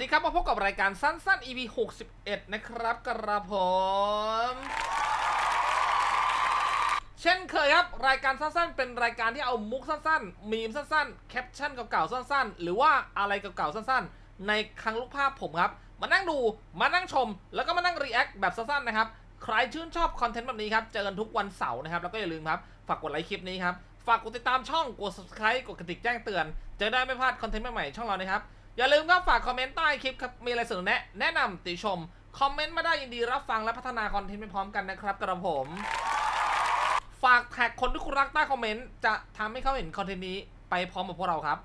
ดีครับ มาพบกับรายการสั้นๆ EP 61 นะครับกระผม เช่นเคยครับ รายการสั้นๆ เป็นรายการที่เอามุกสั้นๆ มีมสั้นๆ แคปชั่นเก่าๆ สั้นๆ หรือว่าอะไรเก่าๆ สั้นๆ ในครั้งลูกภาพผมครับ มานั่งดู มานั่งชม แล้วก็มานั่งรีแอคแบบสั้นๆ นะครับ ใครชื่นชอบคอนเทนต์แบบนี้ครับ เจอกันทุกวันเสาร์นะครับ แล้วก็อย่าลืมครับ ฝากกดไลค์คลิปนี้ครับ ฝากกดติดตามช่อง กด subscribe กดกระดิ่งแจ้งเตือน จะได้ไม่พลาดคอนเทนต์ใหม่ๆ ช่องเรานะครับ อย่าลืมครับฝากคอมเมนต์ใต้คลิปครับ มีอะไรเสนอแนะ แนะนำติชม คอมเมนต์มาได้ยินดีรับฟังและพัฒนาคอนเทนต์ไปพร้อมกันนะครับกระผม ฝากแท็กคนที่คุณรักใต้คอมเมนต์จะทำให้เขาเห็นคอนเทนต์นี้ไปพร้อมกับพวกเราครับ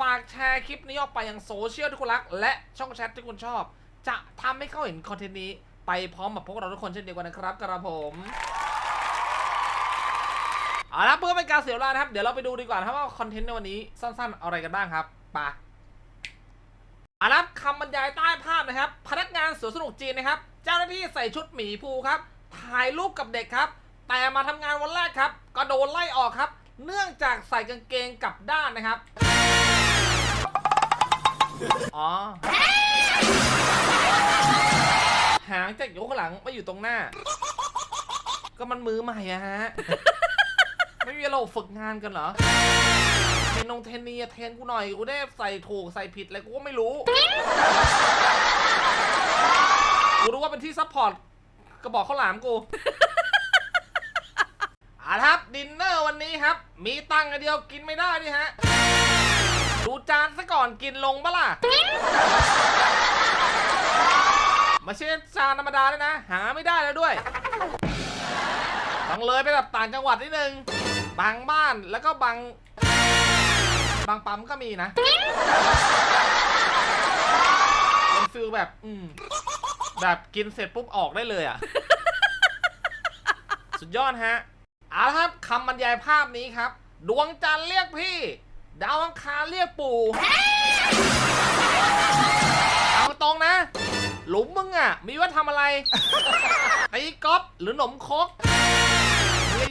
ฝากแชร์คลิปนี้ออกไปยังโซเชียลที่คุณรัก และช่องแชทที่คุณชอบ จะทำให้เขาเห็นคอนเทนต์นี้ไปพร้อมกับพวกเราทุกคนเช่นเดียวกันนะครับกระผมเอาละเพื่อเป็นการเสียเวลานะครับ เดี๋ยวเราไปดูดีกว่านะครับว่าคอนเทนต์ในวันนี้สั้นๆ อะไรกันบ้างครับไป อาละคำบรรยายใต้ภาพนะครับ พนักงานสวนสนุกจีนนะครับ เจ้าหน้าที่ใส่ชุดหมีภูครับ ถ่ายรูปกับเด็กครับ แต่มาทำงานวันแรกครับ ก็โดนไล่ออกครับ เนื่องจากใส่กางเกงกลับด้านนะครับ อ๋อ หางจากอยู่ข้างหลังมาอยู่ตรงหน้า ก็มันมือใหม่อะฮะ ไม่มีเราฝึกงานกันเหรอ ทรนนงเทรนนีอะเทรนกูหน่อยกูได้ใส่ถูกใส่ผิดอะไรกูก็ไม่รู้ กูรู้ว่าเป็นที่ซัพพอร์ตกระบอกข้าวหลามกูอาครับดินเนอร์วันนี้ครับ มีตังค์อันเดียวกินไม่ได้นี่ฮะ ดูจานซะก่อนกินลงปะล่ะไมาเช่จานธรรมดาเลยนะ หาไม่ได้แล้วด้วย ต้องเลยไปแบบต่างจังหวัดนิดนึงบางบ้านแล้วก็บาง บางปั๊มก็มีนะเป็นฟิลแบบอืมแบบกินเสร็จปุ๊บออกได้เลยอะ สุดยอดฮะเอาละครับคำบรรยายภาพนี้ครับ ดวงจันทร์เรียกพี่ ดาวอังคารเรียกปู่เอาตรงนะ หลุมมึงอะ มีว่าทำอะไรตีกอฟหรือหนมคก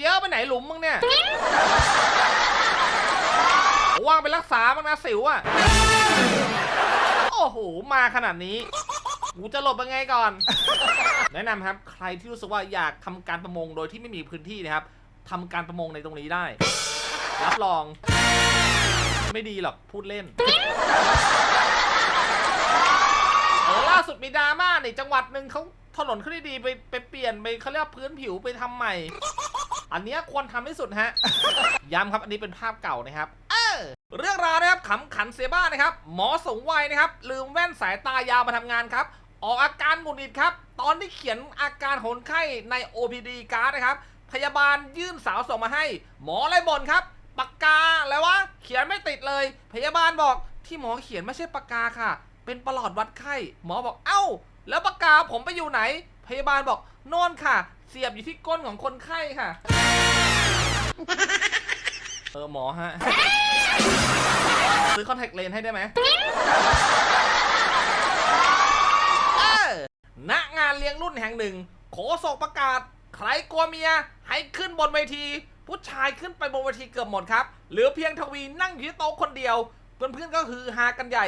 เยอะไปไหนหลุมมึงเนี่ย ว่างไปรักษาบ้างนะสิวอะโอ้โห มาขนาดนี้กูจะหลบยังไงก่อน แนะนำครับ ใครที่รู้สึกว่าอยากทำการประมงโดยที่ไม่มีพื้นที่นะครับทำการประมงในตรงนี้ได้ รับรอง ไม่ดีหรอกพูดเล่นเออล่าสุดมีดราม่าในจังหวัดหนึ่งเขาถนนเขาดีไปไปเปลี่ยนไปเขาเรียกพื้นผิวไปทำใหม่ อันเนี้ยควรทำที่สุดฮะ ย้ำครับอันนี้เป็นภาพเก่านะครับ เรื่องราวนะครับขำขันเสียบ้านนะครับ หมอสูงวัยนะครับ ลืมแว่นสายตายาวมาทำงานครับ ออกอาการหงุดหงิดครับ ตอนที่เขียนอาการของคนไข้ใน OPD การ์ดนะครับ พยาบาลยื่นสาวส่งมาให้ หมอเลยบ่นครับ ปากกาอะไรวะเขียนไม่ติดเลย พยาบาลบอกที่หมอเขียนไม่ใช่ปากกาค่ะ เป็นประหลอดวัดไข้ หมอบอกเอ้า แล้วปากกาผมไปอยู่ไหน พยาบาลบอกน่นค่ะ เสียบอยู่ที่ก้นของคนไข้ค่ะ เออหมอฮะ ซื้อคอนแทคเลนส์ให้ได้ไหมเออณงานเลี้ยงรุ่นแห่งหนึ่ง โขศกประกาศ ใครกลัวเมีย ให้ขึ้นบนเวที ผู้ชายขึ้นไปบนเวทีเกือบหมดครับ เหลือเพียงทวีนั่งอยู่ที่โต๊ะคนเดียว เพื่อนๆก็คือฮากันใหญ่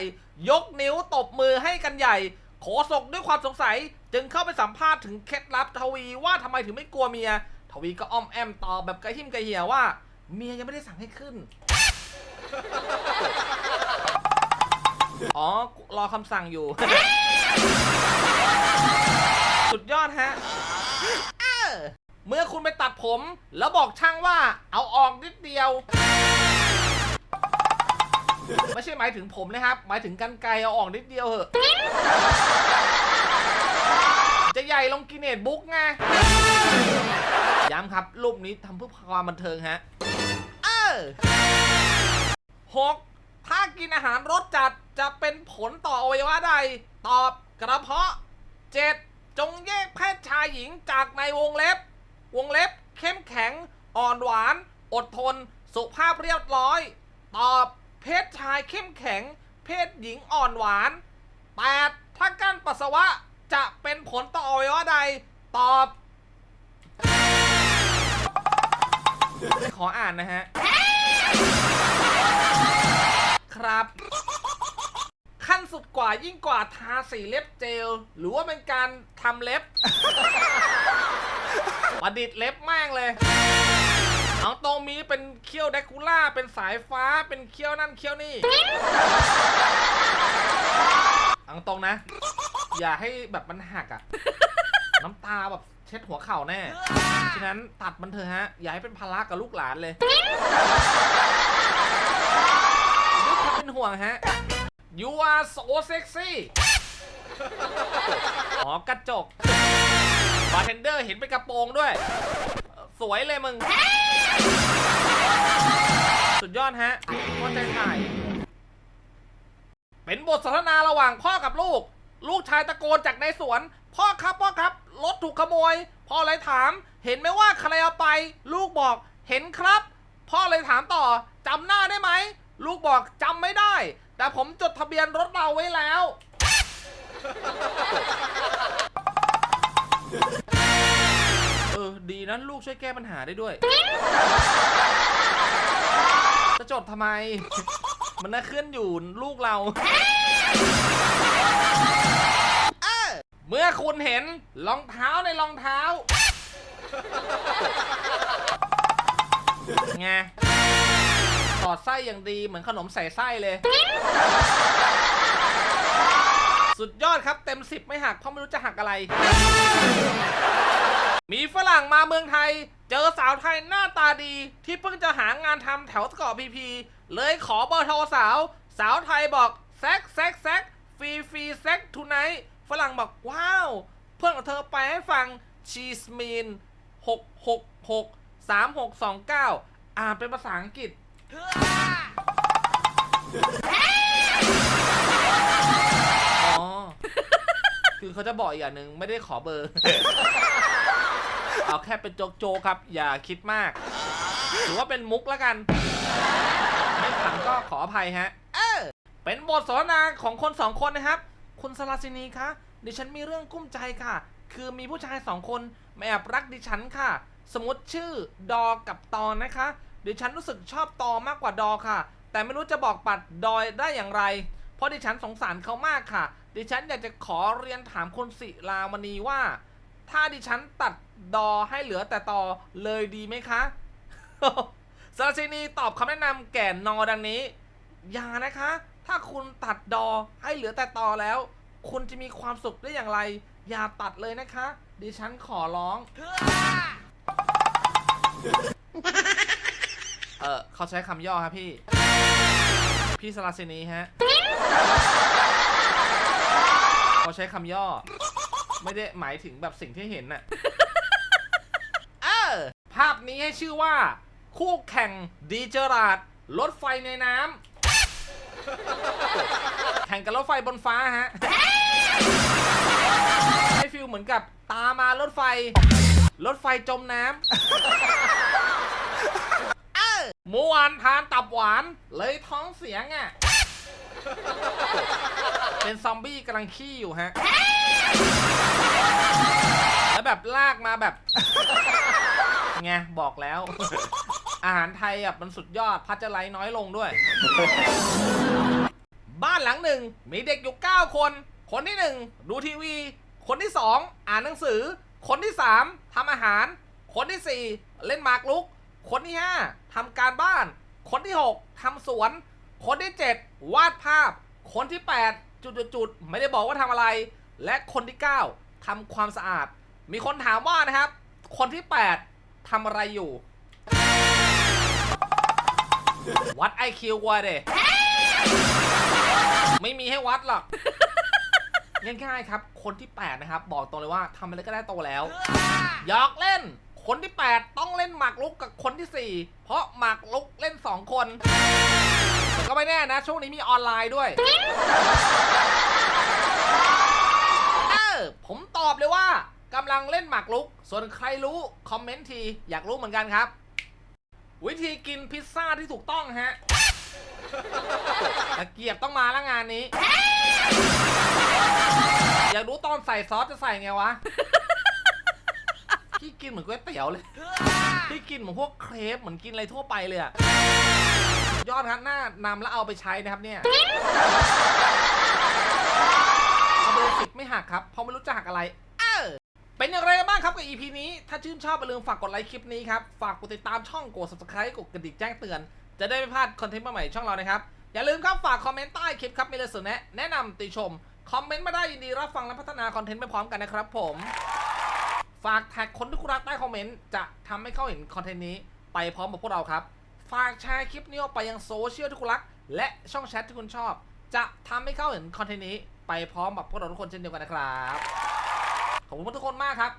ยกนิ้วตบมือให้กันใหญ่ โขศกด้วยความสงสัย จึงเข้าไปสัมภาษณ์ถึงเคล็ดลับทวีว่าทำไมถึงไม่กลัวเมีย ทวีก็อ้อมแอมตอบแบบกระหิมกระเหี่ยว่า เมียยังไม่ได้สั่งให้ขึ้น อ๋อ รอคำสั่งอยู่ สุดยอดฮะเออเมื่อคุณไปตัดผม แล้วบอกช่างว่า เอาออกนิดเดียว ไม่ใช่หมายถึงผมนะครับ หมายถึงกันไกรเอาออกนิดเดียวเหอะ จะใหญ่ลงกินเนตบุ๊กไง ย้ำครับ รูปนี้ทำเพื่อความบันเทิงฮะ เออ หกถ้ากินอาหารรสจัดจะเป็นผลต่ออวัยวะใด ตอบกระเพาะเจ็ดจงแยกเพศชายหญิงจากในวงเล็บ วงเล็บ เข้มแข็ง อ่อนหวาน อดทน สุภาพเรียบร้อย ตอบเพศชายเข้มแข็ง เพศหญิงอ่อนหวานแปดถ้ากั้นปัสสาวะจะเป็นผลต่ออวัยวะใด ตอบ ขออ่านนะฮะ ขั้นสุดกว่ายิ่งกว่าทาสีเล็บเจล หรือว่าเป็นการทำเล็บ ประดิษฐ์เล็บแม่งเลย เอาตรงมีเป็นเขี้ยวแดกคูล่า เป็นสายฟ้าเป็นเขี้ยวนั่นเขี้ยวนี่เอาตรงนะ อย่าให้แบบมันหักอะน้ำตาแบบเช็ดหัวเข่าแน่ ฉะนั้นตัดมันเถอะฮะ อย่าให้เป็นภาระกับลูกหลานเลย เป็นห่วงฮะ you are so sexy อ๋อกระจก บาร์เทนเดอร์เห็นเป็นกระโปรงด้วย สวยเลยมึง สุดยอดฮะพ่อใจถ่าย เป็นบทสนทนาระหว่างพ่อกับลูก ลูกชายตะโกนจากในสวน พ่อครับพ่อครับ รถถูกขโมย พ่อเลยถาม เห็นไหมว่าใครเอาไป ลูกบอก เห็นครับ พ่อเลยถามต่อจำหน้าได้ไหม ลูกบอกจำไม่ได้ แต่ผมจดทะเบียนรถเราไว้แล้ว เออ ดีนะลูกช่วยแก้ปัญหาได้ด้วย จะจดทำไม มันน่าขึ้นอยู่ลูกเราเออเมื่อคุณเห็นรองเท้าในรองเท้า ไง สอดไส้อย่างดีเหมือนขนมใส่ไส้เลย สุดยอดครับเต็มสิบไม่หักเพราะไม่รู้จะหักอะไร มีฝรั่งมาเมืองไทย เจอสาวไทยหน้าตาดี ที่เพิ่งจะหางานทำแถวเกาะพีพี เลยขอเบอร์โทรสาว สาวไทยบอกแซกแซกแซกฟรีฟรีแซกทูไนท์ฝรั่งบอกว้าว เพื่อนของเธอไปให้ฟังชีสมีนหกหกหกสามหกสองเก้าอ่านเป็นภาษาอังกฤษ อ๋อ คือเขาจะบอกอีกอย่างหนึ่งไม่ได้ขอเบอร์ เอาแค่เป็นโจกโจกๆครับ อย่าคิดมากถือว่าเป็นมุกแล้วกัน ไม่ขันก็ขออภัยฮะ เออ เป็นบทสนทนาของคนสองคนนะครับ คุณสลาสินีคะ ดิฉันมีเรื่องกุ้มใจค่ะ คือมีผู้ชายสองคนแอบรักดิฉันค่ะ สมมติชื่อดอกับตอนนะคะ ดิฉันรู้สึกชอบตอมากกว่าดอค่ะ แต่ไม่รู้จะบอกปัดดอยได้อย่างไร เพราะดิฉันสงสารเขามากค่ะ ดิฉันอยากจะขอเรียนถามคุณศิลามณีว่า ถ้าดิฉันตัดดอให้เหลือแต่ตอเลยดีไหมคะสารชินีตอบคำแนะนำแก่นอดังนี้อย่านะคะ ถ้าคุณตัดดอให้เหลือแต่ตอแล้ว คุณจะมีความสุขได้อย่างไร อย่าตัดเลยนะคะ ดิฉันขอร้อง เออเขาใช้คำย่อครับพี่ พี่สราชินีฮะเขาใช้คำย่อ ไม่ได้หมายถึงแบบสิ่งที่เห็นน่ะเออภาพนี้ให้ชื่อว่า คู่แข่งดีเจอราดรถไฟในน้ำแข่งกับรถไฟบนฟ้าฮะให้ฟิลเหมือนกับตามารถไฟ รถไฟจมน้ำ เมื่อวานทานตับหวานเลยท้องเสียงอะ เป็นซอมบี้กำลังขี้อยู่ฮะ แล้วแบบลากมาแบบ ไง บอกแล้ว อาหารไทยอะมันสุดยอดพัชไลน้อยลงด้วย บ้านหลังหนึ่งมีเด็กอยู่ 9 คน คนที่1ดูทีวี คนที่2อ่านหนังสือ คนที่3ทำอาหาร คนที่4เล่นหมากรุก คนที่ 5ทำการบ้าน คนที่ 6ทำสวน คนที่ 7 วาดภาพ คนที่ 8 จุดจุดๆๆไม่ได้บอกว่าทำอะไร และคนที่ 9ทำความสะอาด มีคนถามว่านะครับ คนที่ 8ทำอะไรอยู่ วัดไอคิววัวเดไม่มีให้วัดหรอกง่ายๆครับ คนที่ 8 นะครับ บอกตรงเลยว่าทำอะไรก็ได้โตแล้วอยากเล่น คนที่ 8 ต้องเล่นหมากรุกกับคนที่ 4 เพราะหมากรุกเล่น 2 คนแต่ก็ไม่แน่นะ ช่วงนี้มีออนไลน์ด้วยเออผมตอบเลยว่ากำลังเล่นหมากรุก ส่วนใครรู้ คอมเมนต์ที อยากรู้เหมือนกันครับ วิธีกินพิซซ่าที่ถูกต้องฮะตะเกียบต้องมาแล้วงานนี้ อยากรู้ตอนใส่ซอสจะใส่ไงวะ พี่กินเหมือนก๋วยเตี๋ยวเลย พี่กินเหมือนพวกเครปเหมือนกินอะไรทั่วไปเลยอะยอดครับหน้านำแล้วเอาไปใช้นะครับเนี่ยหักครับ เพราะไม่รู้จะหักอะไร เออเป็นอย่างไรกันบ้างครับกับ EP นี้ ถ้าชื่นชอบอย่าลืมฝากกดไลค์คลิปนี้ครับ ฝากกดติดตามช่องกด subscribe กดกระดิ่งแจ้งเตือน จะได้ไม่พลาดคอนเทนต์ใหม่ๆช่องเรานะครับ อย่าลืมครับฝากคอมเมนต์ใต้คลิปครับมีอะไรเสนอแนะแนะนำติชม คอมเมนต์มาได้ยินดีรับฟังและพัฒนาคอนเทนต์ไปพร้อมกันนะครับผม ฝากแท็กคนที่คุณรักใต้คอมเมนต์จะทำให้เขาเห็นคอนเทนต์นี้ไปพร้อมกับพวกเราครับ ฝากแชร์คลิปนี้ออกไปยังโซเชียลที่คุณรัก และช่องแชทที่คุณชอบ จะทำให้เขาเห็นคอนเทนต์นี้ไปพร้อมกับพวกเราทุกคนเช่นเดียวกันนะครับ ขอบคุณทุกคนมากครับ